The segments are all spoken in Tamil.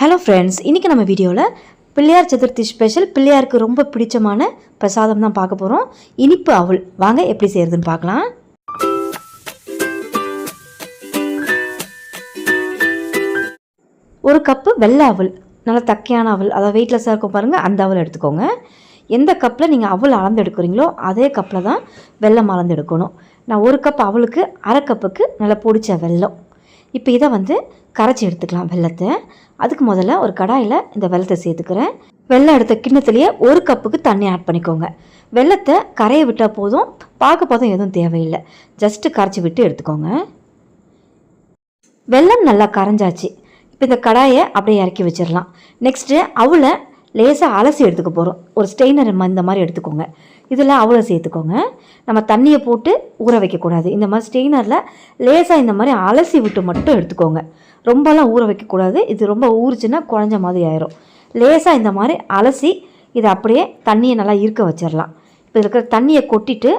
ஹலோ ஃப்ரெண்ட்ஸ் இன்றைக்கி நம்ம வீடியோவில் பிள்ளையார் சதுர்த்தி ஸ்பெஷல் பிள்ளையாருக்கு ரொம்ப பிடிச்சமான பிரசாதம் தான் பார்க்க போகிறோம் இனிப்பு அவள் வாங்க எப்படி செய்கிறதுன்னு பார்க்கலாம். ஒரு கப்பு வெள்ளை அவள் நல்ல தக்கையான அவள் அதாவது வெயிட்லெஸ்ஸாக இருக்கும் பாருங்கள் அந்த அவள் எடுத்துக்கோங்க. எந்த கப்பில் நீங்கள் அவள் அளந்து எடுக்கிறீங்களோ அதே கப்பில் தான் வெள்ளம் அளந்து எடுக்கணும் நான் ஒரு கப் அவளுக்கு அரை கப்புக்கு நல்லா பொடிச்ச வெல்லம். இப்போ இதை வந்து கரைச்சி எடுத்துக்கலாம் வெல்லத்தை. அதுக்கு முதல்ல ஒரு கடாயில் இந்த வெல்லத்தை சேர்த்துக்கிறேன். வெள்ளம் எடுத்த கிண்ணத்துலேயே ஒரு கப்புக்கு தண்ணி ஆட் பண்ணிக்கோங்க. வெல்லத்தை கரையை விட்டால் போதும் பார்க்க போதும் எதுவும் தேவையில்லை. ஜஸ்ட்டு கரைச்சி விட்டு எடுத்துக்கோங்க. வெல்லம் நல்லா கரைஞ்சாச்சு. இப்போ இந்த கடாயை அப்படியே இறக்கி வச்சிடலாம். நெக்ஸ்ட்டு அவளை லேசாக அலசி எடுத்துக்க போகிறோம் ஒரு ஸ்டெயினர் இந்த மாதிரி எடுத்துக்கோங்க. இதில் அவ்வளோ சேர்த்துக்கோங்க. நம்ம தண்ணியை போட்டு ஊற வைக்கக்கூடாது இந்த மாதிரி ஸ்டெயினரில் லேசாக இந்த மாதிரி அலசி விட்டு மட்டும் எடுத்துக்கோங்க. ரொம்பலாம் ஊற வைக்கக்கூடாது இது ரொம்ப ஊறிச்சுன்னா குழஞ்ச மாதிரி ஆயிரும். லேசாக இந்த மாதிரி அலசி இதை அப்படியே தண்ணியை நல்லா இருக்க வச்சிடலாம் இப்போ இருக்கிற தண்ணியை கொட்டிட்டு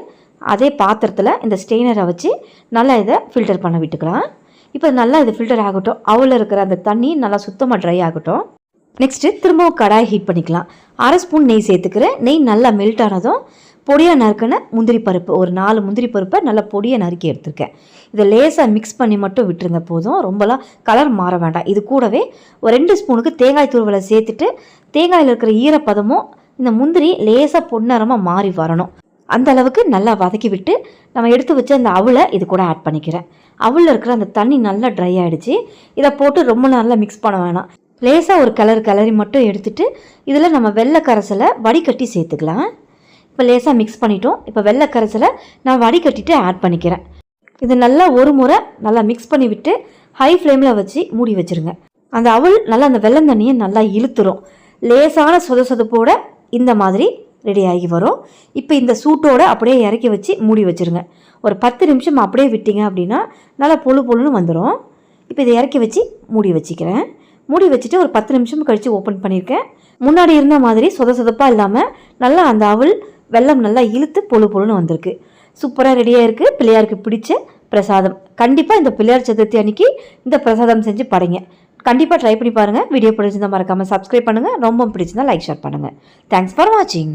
அதே பாத்திரத்தில் இந்த ஸ்டெயினரை வச்சு நல்லா இதை ஃபில்டர் பண்ண விட்டுக்கலாம். இப்போ நல்லா இது ஃபில்டர் ஆகட்டும். அவளில் இருக்கிற அந்த தண்ணி நல்லா சுத்தமாக ட்ரை ஆகட்டும். நெக்ஸ்ட்டு திரும்பவும் கடாய் ஹீட் பண்ணிக்கலாம். அரை ஸ்பூன் நெய் சேர்த்துக்கிறேன் நெய் நல்லா மெல்ட் ஆனதும் பொடியாக நறுக்கின முந்திரி பருப்பு ஒரு நாலு முந்திரி பருப்பை நல்லா பொடியாக நறுக்கி எடுத்திருக்கேன் இதை லேசாக மிக்ஸ் பண்ணி மட்டும் விட்டுருங்க போதும் ரொம்பலாம் கலர் மாற வேண்டாம். இது கூடவே ஒரு ரெண்டு ஸ்பூனுக்கு தேங்காய் துருவலை சேர்த்துட்டு தேங்காயில் இருக்கிற ஈரப்பதமும் இந்த முந்திரி லேசாக பொன்னரமாக மாறி வரணும். அந்த அளவுக்கு நல்லா வதக்கி விட்டு நம்ம எடுத்து வச்ச அந்த அவளை இது கூட ஆட் பண்ணிக்கிறேன். அவளில் இருக்கிற அந்த தண்ணி நல்லா ட்ரை ஆகிடுச்சு இதை போட்டு ரொம்ப நல்லா மிக்ஸ் பண்ண வேணாம். லேசாக ஒரு கலர் கலரி மட்டும் எடுத்துகிட்டு இதில் நம்ம வெள்ளை கரைசலை வடிகட்டி சேர்த்துக்கலாம். இப்போ லேசாக மிக்ஸ் பண்ணிட்டோம். இப்போ வெள்ளை கரைசலை நான் வடிகட்டிட்டு ஆட் பண்ணிக்கிறேன். இது நல்லா ஒரு முறை நல்லா மிக்ஸ் பண்ணி விட்டு ஹை ஃப்ளேமில் வச்சு மூடி வச்சிருங்க. அந்த அவள் நல்லா அந்த வெள்ளம் தண்ணியை நல்லா இழுத்துரும். லேசான சொத சொதப்போட இந்த மாதிரி ரெடி ஆகி வரும். இப்போ இந்த சூட்டோட அப்படியே இறக்கி வச்சு மூடி வச்சுருங்க. ஒரு பத்து நிமிஷம் அப்படியே விட்டீங்க அப்படின்னா நல்லா பொழு பொழுன்னு வந்துடும் இப்போ இதை இறக்கி வச்சு மூடி வச்சுக்கிறேன். மூடி வச்சுட்டு ஒரு பத்து நிமிஷம் கழித்து ஓப்பன் பண்ணியிருக்கேன் முன்னாடி இருந்த மாதிரி சொத சொதப்பாக இல்லாமல் நல்லா அந்த அவள் வெள்ளம் நல்லா இழுத்து பொழு பொழுன்னு வந்திருக்கு. சூப்பராக ரெடியாக இருக்குது பிள்ளையாருக்கு பிடிச்ச பிரசாதம். கண்டிப்பாக இந்த பிள்ளையார் சதுர்த்தி அன்னைக்கு இந்த பிரசாதம் செஞ்சு படைங்க கண்டிப்பாக ட்ரை பண்ணி பாருங்கள் வீடியோ பிடிச்சிருந்தா மறக்காமல் சப்ஸ்கிரைப் பண்ணுங்கள் ரொம்ப பிடிச்சிருந்தா லைக் ஷேர் பண்ணுங்கள் தேங்க்ஸ் ஃபார் வாட்சிங்